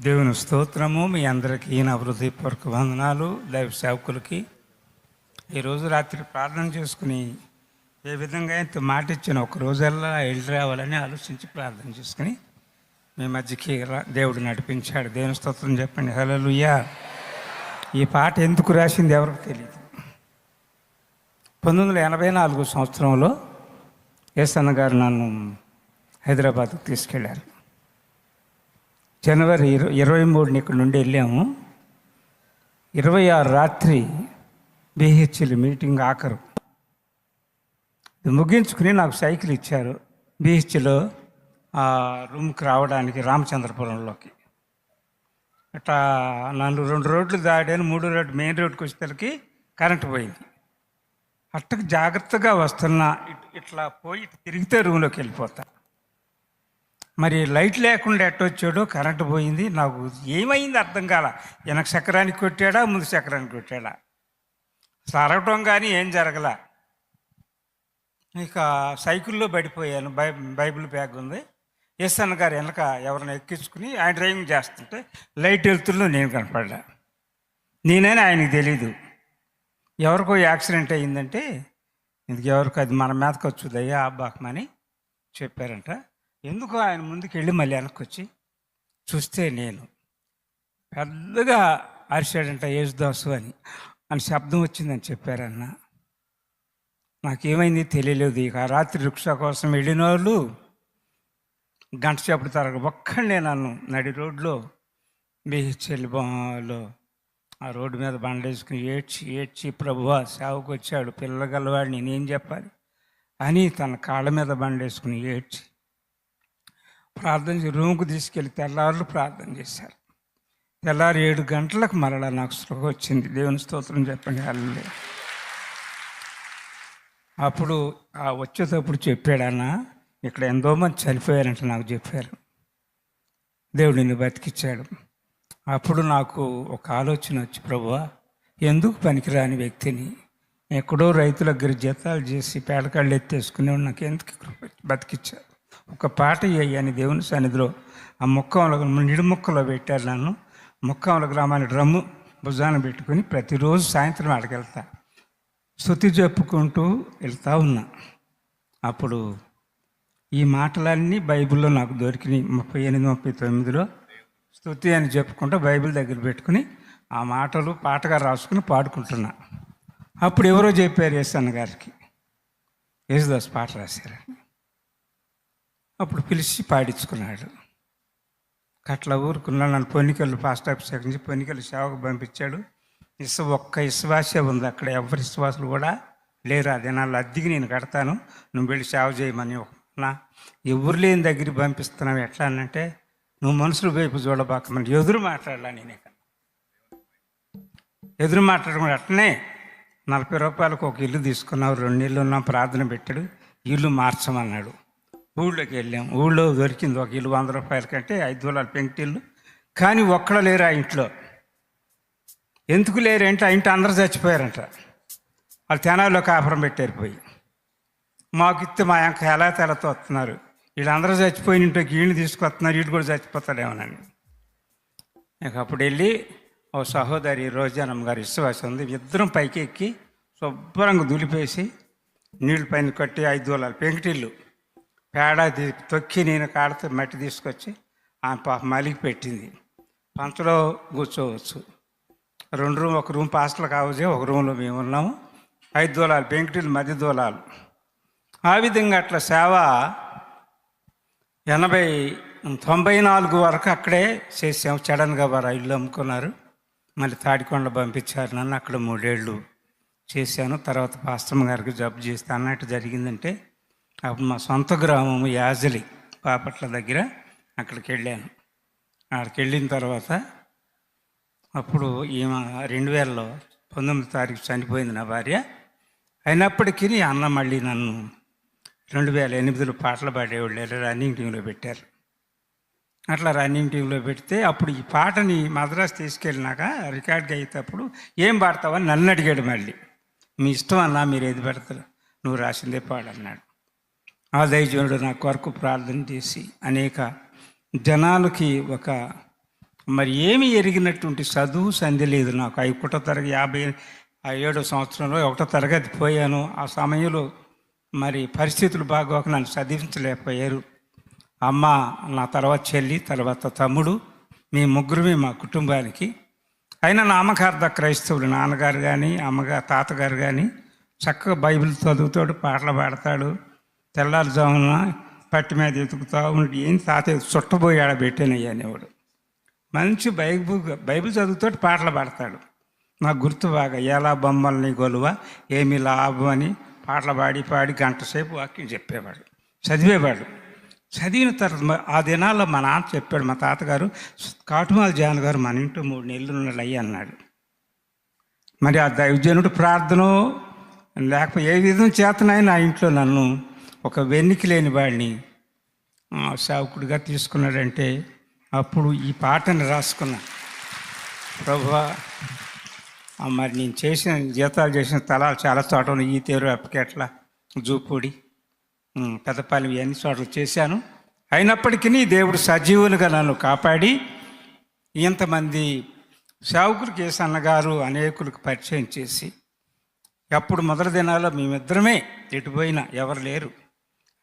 దేవుని స్తోత్రము మీ అందరికీ ఈయన హృదయపూర్వక వందనాలు దైవ సేవకులకి. ఈరోజు రాత్రి ప్రార్థన చేసుకుని ఏ విధంగా అయితే మాట ఇచ్చిన ఒక రోజల్లా వెళ్ళి రావాలని ఆలోచించి ప్రార్థన చేసుకుని మీ మధ్యకి దేవుడు నడిపించాడు. దేవుని స్తోత్రం చెప్పండి. హల్లెలూయా. ఈ పాట ఎందుకు రాసింది ఎవరికి తెలియదు పంతొమ్మిది వందల ఎనభై నాలుగు సంవత్సరంలో ఏసన్న గారు నన్ను హైదరాబాద్కు తీసుకెళ్ళారు జనవరి ఇరవై ఇరవై మూడుని ఇక్కడ నుండి వెళ్ళాము. ఇరవై ఆరు రాత్రి బీహెచ్ఎల్ మీటింగ్ ఆఖరు. ముగించుకుని నాకు సైకిల్ ఇచ్చారు బీహెచ్లో ఆ రూమ్కి రావడానికి రామచంద్రపురంలోకి. అట్లా నన్ను రెండు రోడ్లు దాడాను మూడో రోడ్డు మెయిన్ రోడ్కి వచ్చేసరికి కరెంట్ పోయింది. అట్టకు జాగ్రత్తగా వస్తున్నా ఇట్- ఇట్లా పోయి తిరిగితే రూమ్లోకి వెళ్ళిపోతా. మరి లైట్ లేకుండా ఎట్టొచ్చాడో కరెంటు పోయింది. నాకు ఏమైంది అర్థం కాల. వెనక చక్రానికి కొట్టాడా ముందు చక్రానికి కొట్టాడా? సరవటం కానీ ఏం జరగల. ఇక సైకిల్లో పడిపోయాను. బై బైబిల్ బ్యాగ్ ఉంది. ఎస్ అన్న గారు వెనక ఎవరిని ఎక్కించుకుని ఆయన డ్రైవింగ్ చేస్తుంటే లైట్ వెళ్తుల్లో నేను కనపడ్డా. నేనైనా ఆయనకి తెలీదు. ఎవరికో యాక్సిడెంట్ అయ్యిందంటే ఇందుకు ఎవరికి అది మన మీదకి వచ్చుదయ్యా అబ్బాకమని చెప్పారంట. ఎందుకు ఆయన ముందుకు వెళ్ళి మళ్ళీ వెనక్కి వచ్చి చూస్తే నేను. పెద్దగా అరిచాడంట యేసుదాసు అని. అని శబ్దం వచ్చిందని చెప్పారన్న. నాకేమైంది తెలియలేదు. ఇక రాత్రి రిక్షా కోసం వెళ్ళిన వాళ్ళు గంట సేపటి తరగ ఒక్కడే నన్ను నడి రోడ్లో బీహెచ్ఎల్లో ఆ రోడ్డు మీద బండేసుకుని ఏడ్చి ఏడ్చి ప్రభువా సేవకు వచ్చాడు పిల్లగలవాడు నేనేం చెప్పాలి? అని తన కాళ్ళ మీద బండేసుకుని ఏడ్చి ప్రార్థన చేసి రూమ్కి తీసుకెళ్ళి తెల్లారులు ప్రార్థన చేశారు. తెల్లారి ఏడు గంటలకు మరలా నాకు స్పృహ వచ్చింది. దేవుని స్తోత్రం చెప్పండి. అల్లే అప్పుడు ఆ వచ్చేటప్పుడు చెప్పాడన్న ఇక్కడ ఎంతో మంది చనిపోయారంట నాకు చెప్పారు. దేవుడు నిన్ను బతికిచ్చాడు. అప్పుడు నాకు ఒక ఆలోచన వచ్చి ప్రభు ఎందుకు పనికిరాని వ్యక్తిని? ఎక్కడో రైతుల దగ్గర జీతాలు చేసి పేడకాళ్ళు ఎత్తేసుకునే నాకు ఎందుకు బతికిచ్చారు? ఒక పాట అని దేవుని సన్నిధిలో. ఆ ముక్కంలో నిడు ముక్కలో పెట్టారు నన్ను. ముక్కంల గ్రామాన్ని డ్రమ్ము భుజాన పెట్టుకుని ప్రతిరోజు సాయంత్రం అడగెళ్తా స్థుతి చెప్పుకుంటూ వెళ్తా ఉన్నా. అప్పుడు ఈ మాటలన్నీ బైబిల్లో నాకు దొరికినాయి. ముప్పై ఎనిమిది ముప్పై తొమ్మిదిలో స్థుతి అని చెప్పుకుంటూ బైబిల్ దగ్గర పెట్టుకుని ఆ మాటలు పాటగా రాసుకుని పాడుకుంటున్నా. అప్పుడు ఎవరో చెప్పారు యేసన్న గారికి. యేసుదాస్ పాట రాశారు. అప్పుడు పిలిచి పాడించుకున్నాడు. అట్లా ఊరుకున్నా నన్ను పొన్నికలు ఫాస్ట్ ఆఫీసర్ నుంచి పొన్నికలు సేవకు పంపించాడు. ఇసు ఒక్క విశ్వాసే ఉంది అక్కడ ఎవరి విశ్వాసులు కూడా లేరు. ఆ దినాల్లో అద్దెకి నేను కడతాను నువ్వు వెళ్ళి సేవ చేయమని నా ఎవరు లేని దగ్గరికి పంపిస్తున్నావు. ఎట్లా అనంటే నువ్వు మనుషులు వైపు చూడబాకమని. ఎదురు మాట్లాడాలా నేను ఇక. ఎదురు మాట్లాడడం అట్లనే నలభై రూపాయలకు ఒక ఇల్లు తీసుకున్నావు రెండు ఇల్లు ఉన్నాం ప్రార్థన పెట్టాడు ఇల్లు మార్చమన్నాడు. ఊళ్ళోకి వెళ్ళాం. ఊళ్ళో దొరికింది ఒక ఇల్లు వంద రూపాయల కంటే ఐదు వందల పెంకిటిల్లు కానీ ఒక్కడ లేరు ఆ ఇంట్లో. ఎందుకు లేరంటే ఆ ఇంటి అందరూ చచ్చిపోయారంట. వాళ్ళు తెనాల్లో కాపురం పెట్టారు పోయి. మాకు ఇస్తే మా యొక్క ఎలా తెలతో వస్తున్నారు. వీళ్ళందరూ చచ్చిపోయిన ఇంట్లోకి వీళ్ళు తీసుకొస్తున్నారు వీళ్ళు కూడా చచ్చిపోతాడేమోనని నాకు అప్పుడు వెళ్ళి ఓ సహోదరి రోజానమ్మ గారి విశ్వాసం ఉంది. ఇద్దరం పైకి ఎక్కి శుభ్రంగా దులిపేసి నీళ్ళు పైన కట్టి ఐదు వందల పెంకిటిల్లు పేడ తొక్కి నేను కాడతో మట్టి తీసుకొచ్చి ఆమె పాప మలికి పెట్టింది. పంచలో కూర్చోవచ్చు. రెండు రూమ్ ఒక రూమ్ పాస్టల్ కావచ్చు ఒక రూమ్లో మేము ఉన్నాము. ఐదు దూలాలు పెంకిటిల్లు మధ్య దూలాలు. ఆ విధంగా అట్లా సేవ ఎనభై తొంభై నాలుగు వరకు అక్కడే చేసాము. సడన్గా వారు ఇల్లు అమ్ముకున్నారు. మళ్ళీ తాడికొండ పంపించారు నన్ను. అక్కడ మూడేళ్ళు చేశాను. తర్వాత పాస్టమ్ గారికి జబ్బు చేస్తే అన్నట్టు జరిగిందంటే అప్పుడు మా సొంత గ్రామం యాజలి పాపట్ల దగ్గర అక్కడికి వెళ్ళాను అక్కడికి వెళ్ళిన తర్వాత అప్పుడు ఈమె రెండు వేలలో పంతొమ్మిది తారీఖు చనిపోయింది నా భార్య. అయినప్పటికీ అన్న మళ్ళీ నన్ను రెండు వేల ఎనిమిదిలో పాటలు పాడేవాళ్ళు రన్నింగ్ టీంలో పెట్టారు. అట్లా రన్నింగ్ టీంలో పెడితే అప్పుడు ఈ పాటని మద్రాసు తీసుకెళ్ళినాక రికార్డ్గా అయ్యేటప్పుడు ఏం పాడతావని నన్ను అడిగాడు మళ్ళీ. మీ ఇష్టం అన్నా మీరు ఏది పెడతారు? నువ్వు రాసిందే పాడన్నాడు ఆ దైవజనుడు నా కొరకు ప్రార్థన చేసి అనేక జనాలకి ఒక మరి ఏమి ఎరిగినటువంటి చదువు సంధి లేదు నాకు. అవి ఒకటో తరగతి యాభై ఆ ఏడో సంవత్సరంలో ఒకటో తరగతి పోయాను. ఆ సమయంలో మరి పరిస్థితులు బాగోక నన్ను చదివించలేకపోయారు. అమ్మ నా తర్వాత చెల్లి తర్వాత తమ్ముడు మీ ముగ్గురమే మా కుటుంబానికి. అయినా నామకార్థ క్రైస్తవులు నాన్నగారు కానీ అమ్మగారు తాతగారు కానీ చక్కగా బైబిల్ చదువుతాడు పాటలు పాడతాడు. తెల్లారుజామున పట్టి మీద ఎతుకుతా ఉండి ఏం తాత చుట్టబోయి ఆడ పెట్టానయ్యా అనేవాడు. మంచి బైబుల్ బైబిల్ చదువుతో పాటలు పాడతాడు. నాకు గుర్తు బాగా ఎలా బొమ్మల్ని గొలువ ఏమి లాభం? అని పాటలు పాడి పాడి గంట సేపు వాక్యం చెప్పేవాడు. చదివేవాడు. చదివిన తర్వాత ఆ దినాల్లో మా నాన్న చెప్పాడు మా తాతగారు కాటుమాల జాన్ గారు మన ఇంట్లో మూడు నెలలు ఉన్నాడు అయ్యి అన్నాడు. మరి ఆ దైవజనుడు ప్రార్థన లేకపోతే ఏ విధం చేతనైనా నా ఇంట్లో నన్ను ఒక వెన్నికి లేని వాడిని సేవకుడిగా తీసుకున్నాడంటే అప్పుడు ఈ పాటను రాసుకున్నా. ప్రభువా మరి నేను చేసిన జీతాలు చేసిన తలాలు చాలా చోట ఉన్నాయి. ఈ తేరు అప్పకెట్ల జూపూడి. పెద్దపాలెం ఇవన్నీ చోట్ల చేశాను. అయినప్పటికీ దేవుడు సజీవులుగా నన్ను కాపాడి ఇంతమంది సేవకులకి ఏ సన్నగారు అనేకులకు పరిచయం చేసి అప్పుడు మొదటి దినాల్లో మేమిద్దరమే ఎటుపోయినా ఎవరు లేరు.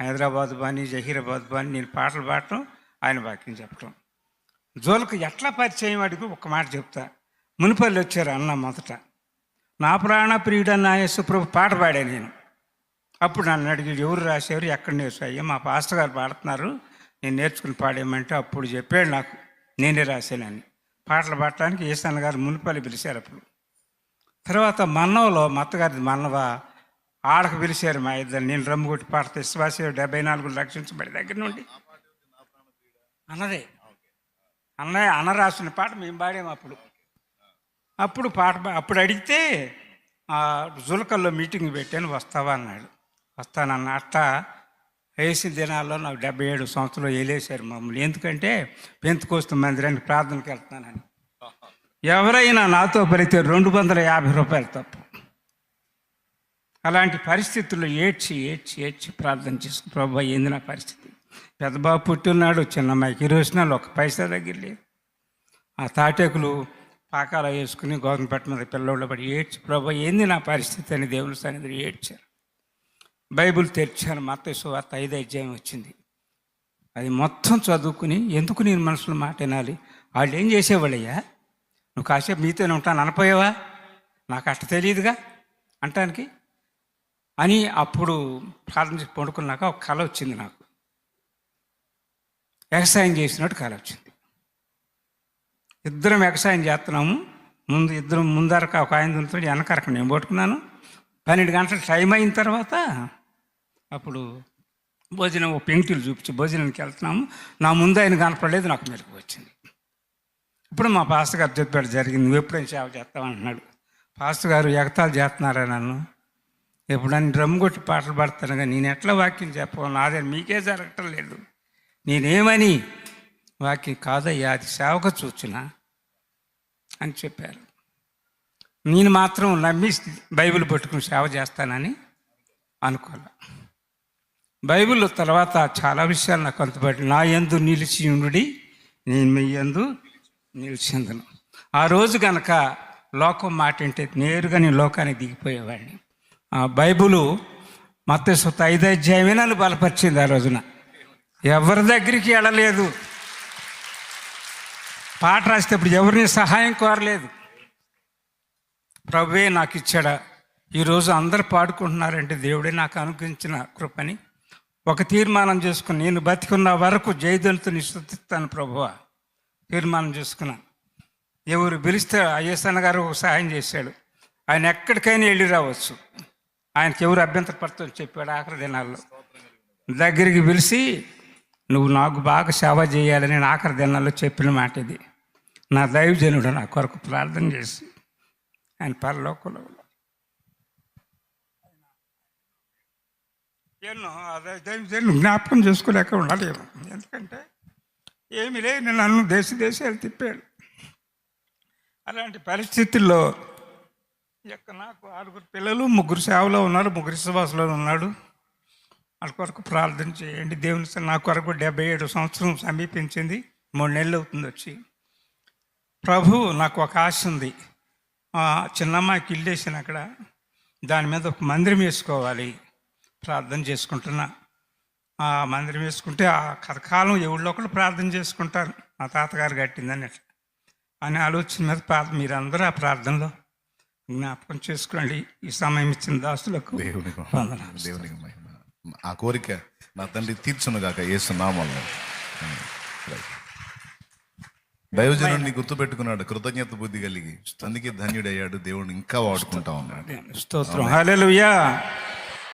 హైదరాబాద్ బాని జహీరాబాద్ బాని నేను పాటలు పాడటం ఆయన వాక్యం చెప్పటం. జోలకు ఎట్లా పరిచయం అడిగి ఒక మాట చెప్తా. మునిపల్లి వచ్చారు అన్న మొదట. నా ప్రాణ ప్రియుడన్న యేసుప్రభు పాట పాడాను నేను. అప్పుడు నన్ను అడిగి ఎవరు రాశారు ఎక్కడ నేర్చాయ్యా మా పాస్టర్ గారు పాడుతున్నారు. నేను నేర్చుకుని పాడేయమంటే అప్పుడు చెప్పాడు నాకు నేనే రాశానని. పాటలు పాడటానికి ఈశాన్ గారు మునిపల్లి పిలిచారు అప్పుడు. తర్వాత మన్నవలో మత్తగారి అత్తగారిది మన్నవ ఆడకు పిలిచారు మా ఇద్దరు. నేను రమ్ము కొట్టి పాట విశ్వాస డెబ్బై నాలుగు రక్షించబడి దగ్గర నుండి. అన్నదే. అన్నయ్య అన్న రాసిన పాట మేము పాడాము అప్పుడు. అప్పుడు పాట అప్పుడు అడిగితే ఆ, జులకల్లో మీటింగ్ పెట్టాను వస్తావా అన్నాడు. వస్తానన్న అట్ట వేసిన దినాల్లో నాకు డెబ్బై ఏడు సంవత్సరాలు వేలేశారు మమ్మల్ని. ఎందుకంటే పెంతుకోస్తు మందిరానికి ప్రార్థనకి వెళ్తున్నానని. ఎవరైనా నాతో పలితే రెండు వందల యాభై రూపాయలు తప్పు. అలాంటి పరిస్థితుల్లో ఏడ్చి ఏడ్చి ఏడ్చి ప్రార్థన చేసుకుని ప్రభు ఏంది నా పరిస్థితి? పెద్దబాబు పుట్టినాడు చిన్నమ్మాయికి ఇరోసినాలు ఒక పైసా దగ్గర లేదు. ఆ తాటేకులు పాకాల వేసుకుని గోధుమపేట మీద పిల్లలు పడి ఏడ్చి ప్రభు ఏంది నా పరిస్థితి? అని దేవుని సన్నిధిలో ఏడ్చారు. బైబిల్ తెరిచాను మత సువార్త ఐదు అధ్యాయం వచ్చింది. అది మొత్తం చదువుకుని ఎందుకు నేను మనసులో మాట వినాలి? వాళ్ళు ఏం చేసేవాళ్ళయ్యా? నువ్వు కాసేపు మీతోనే ఉంటాను అనపోయావా నాకు అట్ట తెలియదుగా అంటానికి అని అప్పుడు ప్రార్థన చేసి పండుకున్నాక ఒక కళ వచ్చింది నాకు. వ్యవసాయం చేసినట్టు కళ వచ్చింది. ఇద్దరం వ్యవసాయం చేస్తున్నాము. ముందు ఇద్దరం ముందరక ఒక ఆయన దున్నుతాడు వెనకరక నేను పట్టుకున్నాను. పన్నెండు గంటల టైం అయిన తర్వాత అప్పుడు భోజనం ఓ పెంకుటిలు చూపించి భోజనానికి వెళ్తున్నాము. నా ముందు ఆయన కనపడలేదు నాకు మెలకు వచ్చింది. ఇప్పుడు మా పాస్టర్ గారు చెప్పాడు జరిగింది నువ్వు ఎప్పుడైనా సేవ చేస్తావంటున్నాడు పాస్టర్ గారు ఎగతాలు చేస్తున్నారా నన్ను? ఎప్పుడన్నా డ్రమ్ కొట్టి పాటలు పాడతాను కానీ నేను ఎట్లా వాక్యం చెప్పను నాదే మీకే జరగటం లేదు. నేనేమని వాక్యం కాదయ్యా అది సేవక చూచిన అని చెప్పారు. నేను మాత్రం నమ్మి బైబిల్ పట్టుకుని సేవ చేస్తానని అనుకోలే. బైబిల్ తర్వాత చాలా విషయాలు నాకు అంతబట్టి నా యందు నిలిచి ఉండుడి నేను మీ యందు నిలిచిందను. ఆ రోజు కనుక లోకం మాట అంటే నేరుగా నేను లోకానికి దిగిపోయేవాడిని. బైబిలు మత సొత్త ఐదు అధ్యాయమే నన్ను బలపరిచింది ఆ రోజున. ఎవరి దగ్గరికి వెళ్ళలేదు. పాట రాసేటప్పుడు ఎవరిని సహాయం కోరలేదు. ప్రభువే నాకు ఇచ్చాడా. ఈరోజు అందరు పాడుకుంటున్నారంటే దేవుడే నాకు అనుగ్రహించిన కృపని. ఒక తీర్మానం చేసుకుని నేను బతికున్న వరకు జయదంతుని నిశ్చిస్తాను ప్రభువ. తీర్మానం చేసుకున్నాను ఎవరు పిలిస్తే అయ్యసన్న గారు ఒక సహాయం చేశాడు. ఆయన ఎక్కడికైనా వెళ్ళి రావచ్చు. ఆయనకి ఎవరు అభ్యంతరపడతాం చెప్పాడు ఆఖరి దినాల్లో. దగ్గరికి పిలిచి నువ్వు నాకు బాగా సేవ చేయాలని నేను ఆఖరి దినాల్లో చెప్పిన మాట ఇది. నా దైవజనుడు నా కొరకు ప్రార్థన చేసి ఆయన పరలోకంలో ఎన్నో అదే దైవజనుడు జ్ఞాపకం చేసుకోలేక ఉండలేను ఎందుకంటే ఏమి లేని నన్ను దేశ దేశాలు తిప్పాడు. అలాంటి పరిస్థితుల్లో యొక్క నాకు ఆరుగురు పిల్లలు ముగ్గురు సేవలో ఉన్నారు ముగ్గురు విశ్వాసంలో ఉన్నాడు. వాళ్ళ కొరకు ప్రార్థన చేయండి. దేవుని నా కొరకు డెబ్బై ఏడు సంవత్సరం సమీపించింది. మూడు నెలలు అవుతుంది వచ్చి. ప్రభు నాకు ఒక ఆశ ఉంది. చిన్నమ్మాయికి ఇల్లు వేసిన అక్కడ. దాని మీద ఒక మందిరం వేసుకోవాలి. ప్రార్థన చేసుకుంటున్నా. ఆ మందిరం వేసుకుంటే ఆ కథకాలం ఎవరిలో ఒకళ్ళు ప్రార్థన చేసుకుంటారు. మా తాతగారు కట్టిందని అని ఆలోచన మీద ప్రార్థన మీరందరూ ఆ ప్రార్థనలో జ్ఞాపకం చేసుకోండి. ఈ సమయం ఇచ్చిన దాసులకు దేవునికి వందనాలు. దేవునికి మహిమ. ఆ కోరిక నా తండ్రి తీర్చునుగాక ఏసునామంలో దైవజనుడిని గుర్తుపెట్టుకున్నాడు. కృతజ్ఞత బుద్ధి కలిగి అందుకే ధన్యుడయ్యాడు. దేవుడు ఇంకా వాడుకుంటా ఉన్నాడు. స్తోత్రం.